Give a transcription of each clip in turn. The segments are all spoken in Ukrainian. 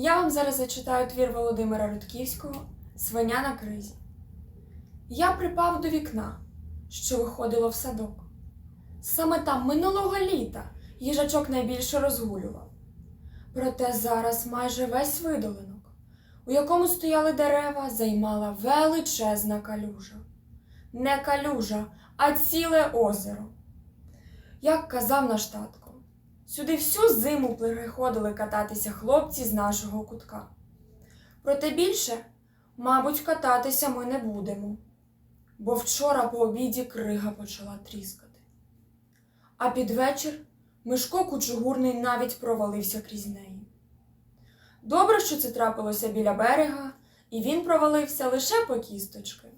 Я вам зараз зачитаю твір Володимира Рудківського Свиня на кризі. Я припав до вікна, що виходило в садок. Саме там минулого літа їжачок найбільше розгулював. Проте зараз майже весь видолинок, у якому стояли дерева, займала величезна калюжа. Не калюжа, а ціле озеро. Як казав наш татко, сюди всю зиму приходили кататися хлопці з нашого кутка. Проте більше, мабуть, кататися ми не будемо, бо вчора по обіді крига почала тріскати. А під вечір Мишко Кучугурний навіть провалився крізь неї. Добре, що це трапилося біля берега, і він провалився лише по кісточки.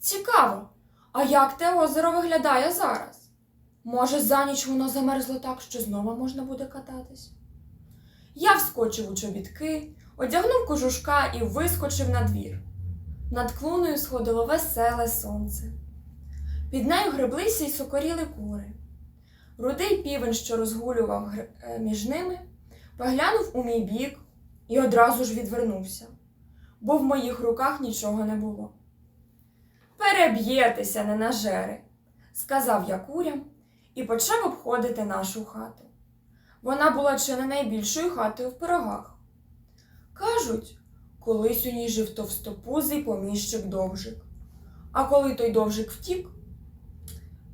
Цікаво, а як те озеро виглядає зараз? Може, за ніч воно замерзло так, що знову можна буде кататись? Я вскочив у чобітки, одягнув кожушка і вискочив на двір. Над клуною сходило веселе сонце. Під нею греблися й сокоріли кури. Рудий півень, що розгулював е, між ними, поглянув у мій бік і одразу ж відвернувся, бо в моїх руках нічого не було. Переб'єтеся, ненажери, сказав я курям і почав обходити нашу хату. Вона була чи не найбільшою хатою в пирогах. Кажуть, колись у ній жив товстопузий поміщик довжик. А коли той довжик втік,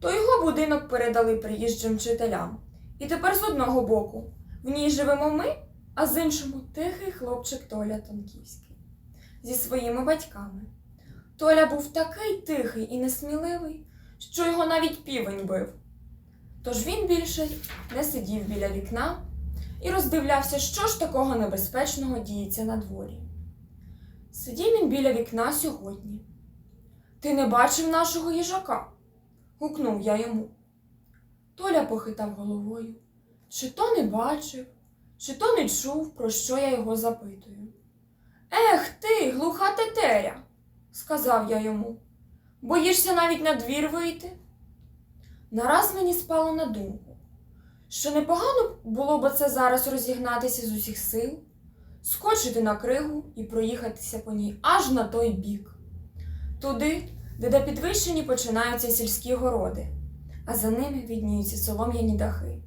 то його будинок передали приїжджим вчителям. І тепер з одного боку в ній живемо ми, а з іншого тихий хлопчик Толя Тонківський зі своїми батьками. Толя був такий тихий і несміливий, що його навіть півень бив. Тож він більше не сидів біля вікна і роздивлявся, що ж такого небезпечного діється на дворі. Сидів він біля вікна сьогодні. Ти не бачив нашого їжака? гукнув я йому. Толя похитав головою. Чи то не бачив, чи то не чув, про що я його запитую. Ех ти, глуха тетеря, сказав я йому. Боїшся навіть на двір вийти? Нараз мені спало на думку, що непогано було б це зараз розігнатися з усіх сил, скочити на кригу і проїхатися по ній аж на той бік, туди, де до підвищені починаються сільські городи, а за ними відніються солом'яні дахи.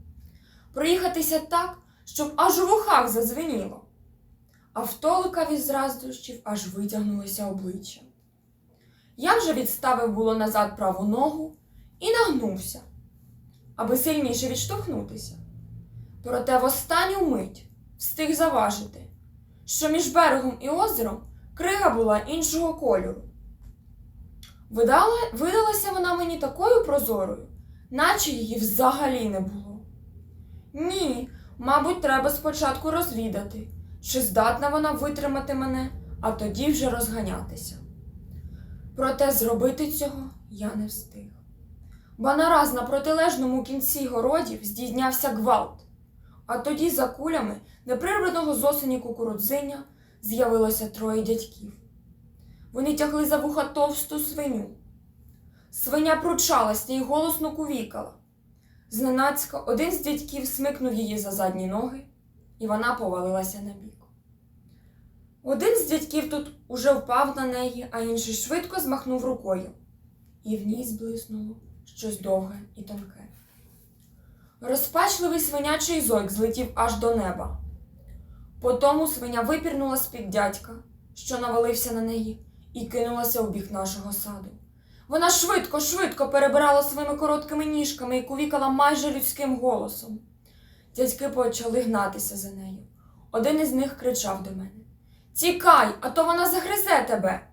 Проїхатися так, щоб аж у вухах зазвеніло, а в від зраздощів аж витягнулося обличчя. Я вже відставив було назад праву ногу і нагнувся, аби сильніше відштовхнутися. Проте в останню мить встиг заважити, що між берегом і озером крига була іншого кольору. Видала, видалася вона мені такою прозорою, наче її взагалі не було. Ні, мабуть, треба спочатку розвідати, чи здатна вона витримати мене, а тоді вже розганятися. Проте зробити цього я не встиг. Бо нараз на протилежному кінці городів здійнявся гвалт, а тоді за кулями неприбраного з осені кукурудзиня з'явилося троє дядьків. Вони тягли за вуха товсту свиню. Свиня пручалася і голосно кувікала. Зненацька один з дядьків смикнув її за задні ноги, і вона повалилася на бік. Один з дядьків тут уже впав на неї, а інший швидко змахнув рукою, і в ній зблиснуло щось довге і тонке. Розпачливий свинячий зойк злетів аж до неба. Потому свиня випірнула з-під дядька, що навалився на неї, і кинулася у бік нашого саду. Вона швидко, швидко перебирала своїми короткими ніжками і кувікала майже людським голосом. Дядьки почали гнатися за нею. Один із них кричав до мене Тікай, а то вона загризе тебе.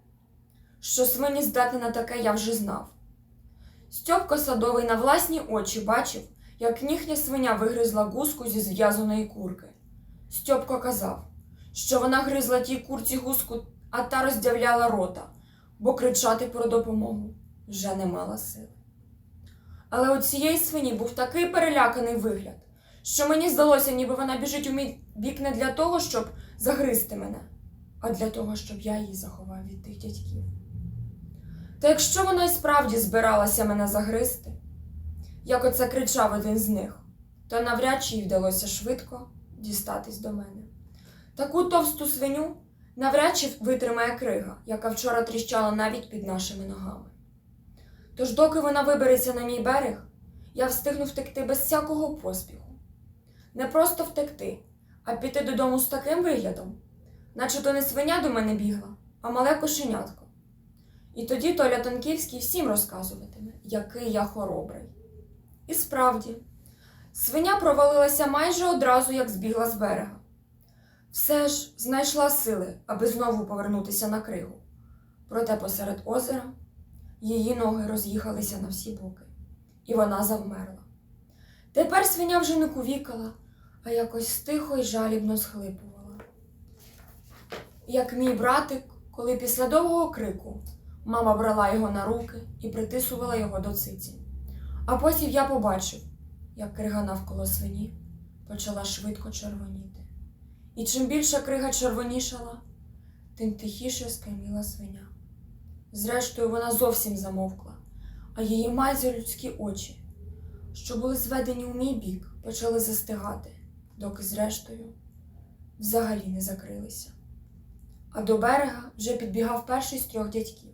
Що свині здатні на таке, я вже знав. Стьопко садовий на власні очі бачив, як їхня свиня вигризла гуску зі зв'язаної курки. Стьопко казав, що вона гризла тій курці гуску, а та роздявляла рота, бо кричати про допомогу вже не мала сили. Але у цієї свині був такий переляканий вигляд, що мені здалося, ніби вона біжить у мій бік не для того, щоб загризти мене, а для того, щоб я її заховав від тих дядьків. Та якщо вона й справді збиралася мене загризти, як оце кричав один з них, то навряд чи їй вдалося швидко дістатись до мене. Таку товсту свиню навряд чи витримає крига, яка вчора тріщала навіть під нашими ногами. Тож, доки вона вибереться на мій берег, я встигну втекти без всякого поспіху. Не просто втекти, а піти додому з таким виглядом, наче то не свиня до мене бігла, а мале кошенятко. І тоді Толя Тонківський всім розказуватиме, який я хоробрий. І справді, свиня провалилася майже одразу, як збігла з берега. Все ж знайшла сили, аби знову повернутися на кригу. Проте посеред озера її ноги роз'їхалися на всі боки, і вона завмерла. Тепер свиня вже не кувікала, а якось тихо й жалібно схлипувала. Як мій братик, коли після довгого крику мама брала його на руки і притисувала його до циці. А потім я побачив, як крига навколо свині почала швидко червоніти. І чим більше крига червонішала, тим тихіше скайміла свиня. Зрештою, вона зовсім замовкла, а її майже людські очі, що були зведені у мій бік, почали застигати, доки, зрештою, взагалі не закрилися. А до берега вже підбігав перший з трьох дядьків.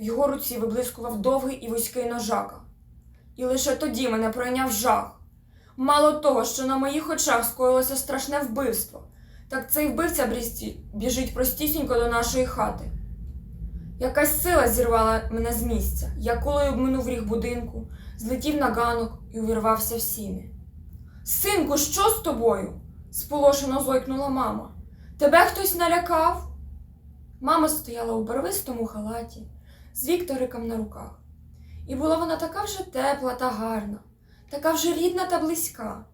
В його руці виблискував довгий і вузький ножака. І лише тоді мене пройняв жах. Мало того, що на моїх очах скоїлося страшне вбивство, так цей вбивця брісті біжить простісінько до нашої хати. Якась сила зірвала мене з місця. Я кулею обминув ріг будинку, злетів на ганок і увірвався в сіни. Синку, що з тобою? сполошено зойкнула мама. Тебе хтось налякав? Мама стояла у барвистому халаті з Вікториком на руках. І була вона така вже тепла та гарна, така вже рідна та близька,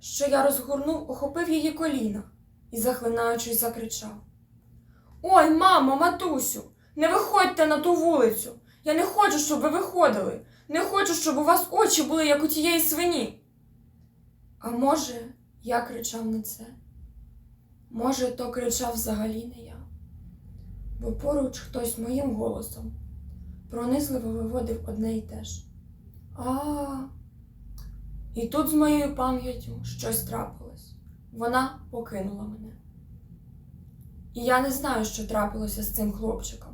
що я розгорнув, охопив її коліна і, захлинаючись, закричав: Ой, мамо, матусю, не виходьте на ту вулицю. Я не хочу, щоб ви виходили. Не хочу, щоб у вас очі були, як у тієї свині. А може, я кричав не це? Може, то кричав взагалі не я, бо поруч хтось моїм голосом пронизливо виводив одне й те ж. А. І тут з моєю пам'яттю щось трапилось. Вона покинула мене. І я не знаю, що трапилося з цим хлопчиком.